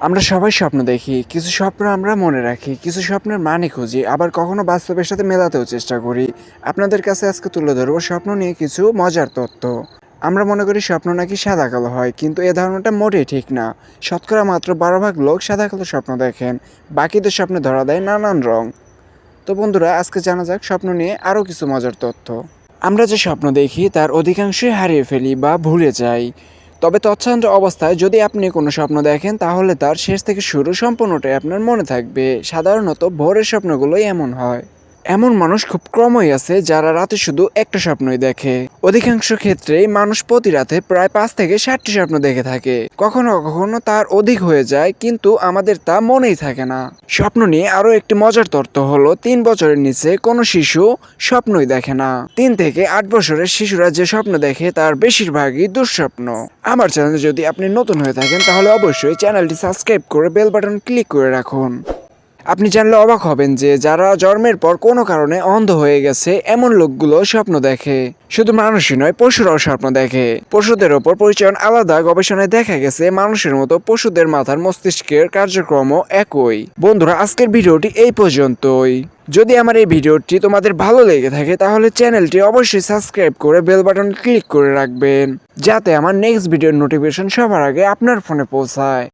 আমরা সবাই স্বপ্ন দেখি, কিছু স্বপ্ন আমরা মনে রাখি, কিছু স্বপ্নের মানে খুঁজি, আবার কখনো বাস্তবের সাথে মেলাতেও চেষ্টা করি। আপনাদের কাছে আজকে তুলে ধরবো স্বপ্ন নিয়ে কিছু মজার তথ্য আমরা মনে করি স্বপ্ন নাকি সাদা কালো হয়, কিন্তু এ ধারণাটা মোটেই ঠিক না। শতকরা মাত্র বারো ভাগ লোক সাদা কালো স্বপ্ন দেখেন, বাকিদের স্বপ্নে ধরা দেয় নানান রং। তো বন্ধুরা, আজকে জানা যাক স্বপ্ন নিয়ে আরও কিছু মজার তথ্য আমরা যে স্বপ্ন দেখি, তার অধিকাংশই হারিয়ে ফেলি বা ভুলে যাই। তবে তৎসান্ত অবস্থায় যদি আপনি কোনো স্বপ্ন দেখেন, তাহলে তার শেষ থেকে শুরু সম্পূর্ণটাই আপনার মনে থাকবে। সাধারণত ভোরের স্বপ্নগুলোই এমন হয়। এমন মানুষ খুব কমই আছে যারা রাতে শুধু একটা স্বপ্নই দেখে। অধিকাংশ ক্ষেত্রেই মানুষ প্রতি রাতে প্রায় পাঁচ থেকে ষাটটি স্বপ্ন দেখে থাকে। কখনো কখনো তার অধিক হয়ে যায়, কিন্তু আমাদের তা মনেই থাকে না। স্বপ্ন নিয়ে আরও একটি মজার তথ্য হলো, তিন বছরের নিচে কোনো শিশু স্বপ্নই দেখে না। তিন থেকে আট বছরের শিশুরা যে স্বপ্ন দেখে, তার বেশিরভাগই দুঃস্বপ্ন। আমার চ্যানেলে যদি আপনি নতুন হয়ে থাকেন, তাহলে অবশ্যই চ্যানেলটি সাবস্ক্রাইব করে বেল বাটন ক্লিক করে রাখুন। আপনি জানলে অবাক হবেন যে যারা জন্মের পর কোনো কারণে অন্ধ হয়ে গেছে, এমন লোকগুলো স্বপ্ন দেখে। শুধু মানুষই নয়, পশুরাও স্বপ্ন দেখে। পশুদের ওপর পরিচয়ন আলাদা গবেষণায় দেখা গেছে, মানুষের মতো পশুদের মাথার মস্তিষ্কের কার্যক্রমও একই। বন্ধুরা, আজকের ভিডিওটি এই পর্যন্তই। যদি আমার এই ভিডিওটি তোমাদের ভালো লেগে থাকে, তাহলে চ্যানেলটি অবশ্যই সাবস্ক্রাইব করে বেল বাটন ক্লিক করে রাখবেন, যাতে আমার নেক্সট ভিডিওর নোটিফিকেশন সবার আগে আপনার ফোনে পৌঁছায়।